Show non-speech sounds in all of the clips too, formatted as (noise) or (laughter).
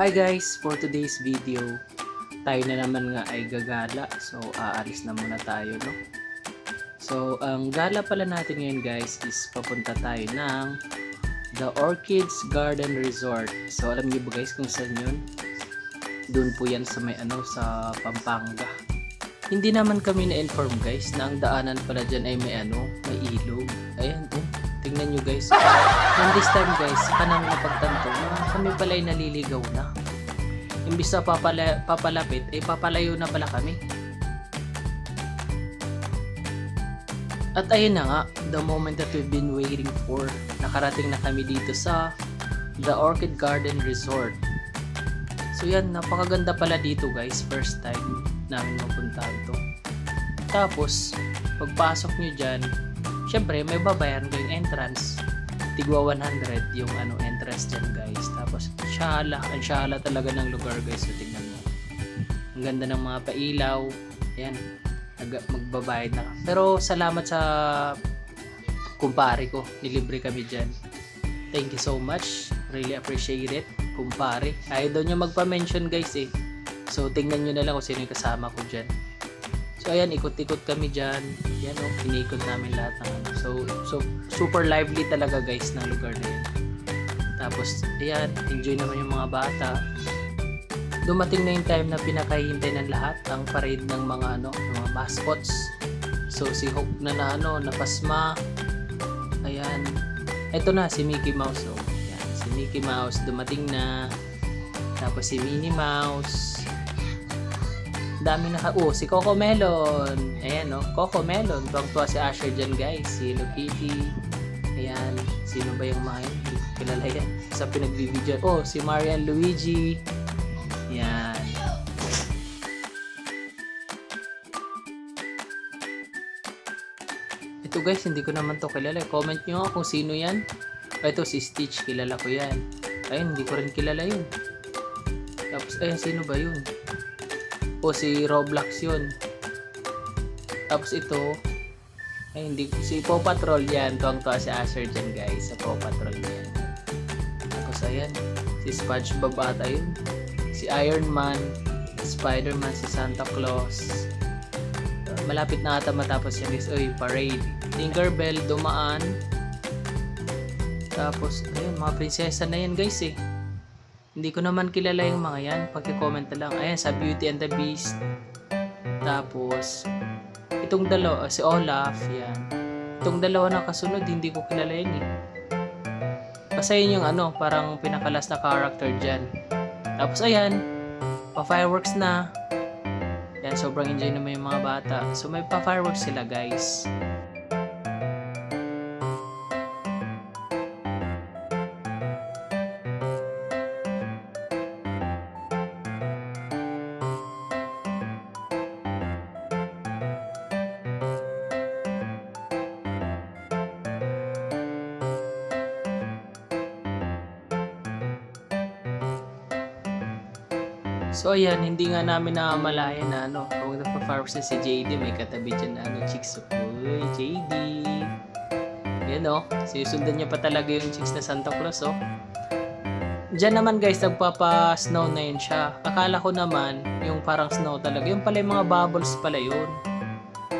Hi guys! For today's video, tayo na naman nga ay gagala. So, aalis na muna tayo, no? So, ang gala pala natin ngayon guys is papunta tayo ng The Orchids Garden Resort. So, alam niyo ba guys kung saan yun? Doon po yan sa may ano, sa Pampanga. Hindi naman kami na-inform guys na ang daanan pala dyan ay may ano, may ilog. Ayan, oh. Tingnan nyo guys. (laughs) And this time guys, namin napagtanto na kami pala ay naliligaw na. Imbis na papala, papalapit, ay papalayo na pala kami. At ayun na nga, the moment that we've been waiting for, nakarating na kami dito sa The Orchid Garden Resort. So yan, napakaganda pala dito guys, first time namin mapuntahan to. Tapos, pagpasok nyo dyan, syempre may babayaran kayong entrance. Tigwa 100 yung ano entrance dyan guys. Tapos, syala, ang talaga ng lugar guys. So, tingnan mo. Ang ganda ng mga pailaw. Ayan, nag- magbabayad na. Pero, salamat sa kumpare ko. Nilibre kami dyan. Thank you so much. Really appreciate it, kumpare. Ayaw daw niya magpa-mention guys eh. So, tingnan nyo na lang kung sino yung kasama ko dyan. So, ayan, ikot-ikot kami dyan. Yan o, oh, iniikot namin lahat ng ano. So, so, super lively talaga guys ng lugar na yan. Tapos, ayan, enjoy naman yung mga bata. Dumating na yung time na pinakahihintay ng lahat ang parade ng mga ano, mga mascots. So, si Hook na na ano, napasma. Ayan. Eto na, si Mickey Mouse. Oh. Ayan, si Mickey Mouse dumating na. Tapos si Minnie Mouse. Dami na Oh, si Coco Melon. Ayan, no? Coco Melon. Tuwang-tuwa si Asher dyan, guys. Si Hello Kitty. Ayan. Sino ba yung mga yun? Kilala yan. Sa pinagbibidyo. Oh, si Marian Luigi. Ayan. Ito guys, hindi ko naman to kilala. Comment nyo nga kung sino yan. Ito si Stitch. Kilala ko yan. Ayun, hindi ko rin kilala yun. Tapos, ayun, sino ba yun? O si Roblox yun. Tapos ito, ay hindi, si Paw Patrol yan. Tuwang-tuwa si Asher dyan guys. Sa Paw Patrol yan. Tapos ayan, si Spongebob ata yun. Si Iron Man, Spider-Man, si Santa Claus. Malapit na ata matapos yan guys. Uy, parade. Tinkerbell, dumaan. Tapos, ayun, mga prinsesa na yan guys eh. Hindi ko naman kilala yung mga yan. Paki-comment na lang. Ayan, sa Beauty and the Beast. Tapos, itong dalawa, si Olaf, yan. Itong dalawa na kasunod, hindi ko kilala yan eh. Kasi yun yung ano, parang pinakalas na character dyan. Tapos ayan, pa-fireworks na. Yan, sobrang enjoy naman yung mga bata. So may pa-fireworks sila guys. So ayan, hindi nga namin nakamalayan na ano, kung nagpa-fireworks na si JD, may katabi dyan na ano, chicks. Uy, JD. Yan o, sisundan niya pa talaga yung chicks na Santa Claus oh. Diyan naman guys, nagpapa-snow na yun siya. Akala ko naman, yung parang snow talaga, yung pala yung mga bubbles pala yun.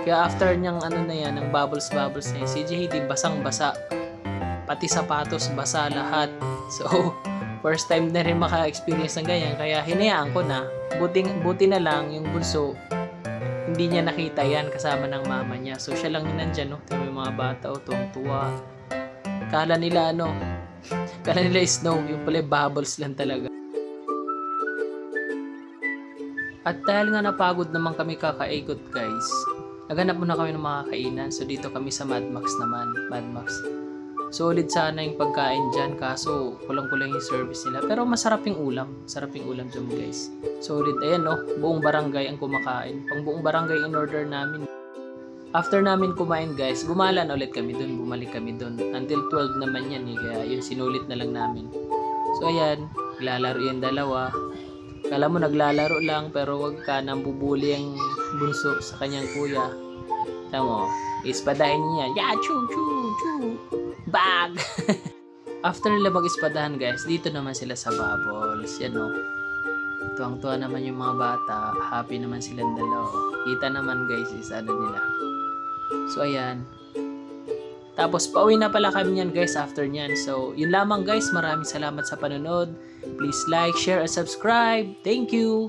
Kaya after niyang ano na yan, ng bubbles-bubbles na yun, si JD basang-basa. Pati sapatos, basa lahat. So, (laughs) first time na rin maka-experience ng ganyan kaya hinayaan ko na. Buti, buti na lang yung bunso hindi niya nakita yan kasama ng mama niya. So siya lang yung nandyan no? Tingnan yung mga bata o tuwang tuwa kala nila ano (laughs) kala nila snow yung pala bubbles lang talaga. At dahil nga napagod naman kami kakaikot guys naghanap muna kami ng mga kainan. So dito kami sa Mad Max naman. Mad Max solid sana yung pagkain dyan kaso kulang-kulang yung service nila. Pero masarap yung ulam. Masarap yung ulam dyan guys. Solid. Ayan no buong barangay ang kumakain. Pang buong barangay in order namin. After namin kumain guys gumala na ulit kami dun. Bumalik kami dun. Until 12 naman yan eh. Kaya yun sinulit na lang namin. So ayan. Naglalaro yung dalawa. Kala mo naglalaro lang pero wag ka. Nang bubuli ang bunso sa kanyang kuya. Tama mo ispadahin niya. Ya chu chu chu bag (laughs) after nila mag-ispadahan guys, dito naman sila sa bubbles. Yan o. Tuwang-tuwa naman yung mga bata. Happy naman silang dalawa. Kita naman guys is ano nila. So ayan. Tapos pauwi na pala kami yan guys after nyan. So yun lamang guys. Maraming salamat sa panonood. Please like, share, and subscribe. Thank you!